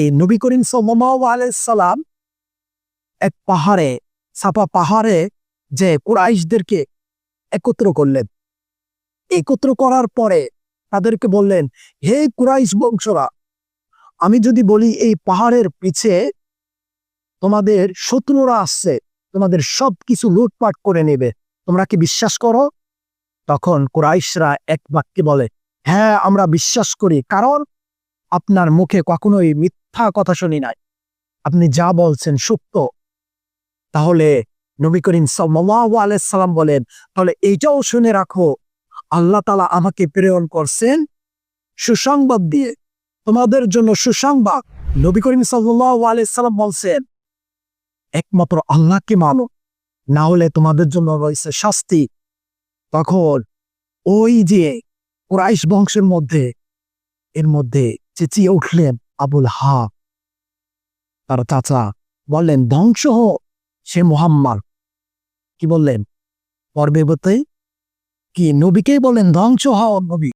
এই নবী করিম সাল্লাম এক পাহাড়ে, ছাপা পাহাড়ে যে কুরাইশদেরকে একত্র করলেন। একত্র করার পরে তাদেরকে বললেন, হে কুরাইশ বংশরা, আমি যদি বলি এই পাহাড়ের পিছে তোমাদের শত্রুরা আসছে, তোমাদের সব কিছু লুটপাট করে নেবে, তোমরা কি বিশ্বাস করো? তখন কুরাইশরা এক বাক্যে বলে হ্যাঁ আমরা বিশ্বাস করি। কারণ আপনার মুখে কখনোই মিথ্যা কথা শুনি নাই। আপনি যা বলছেন সত্য তাহলে নবী করিম সাল্লাম বলেন, তাহলে এইটাও শুনে রাখো, আল্লাহ তালা আমাকে প্রেরণ করছেন সুসংবাদ দিয়ে। তোমাদের জন্য সুসংবাদ। নবী করিম সাল্লাম বলছেন, একমাত্র আল্লাহকে মানো, না হলে তোমাদের জন্য রয়েছে শাস্তি। তখন ওই যে কুরাইশ বংশের মধ্যে, এর মধ্যে চেঁচিয়ে উঠলেন আবুল হা তার চাচা বললেন, ধ্বংস হো সে মোহাম্মার কি বললেন? পর্বে কি? নবীকেই বলেন ধ্বংস হও নবী।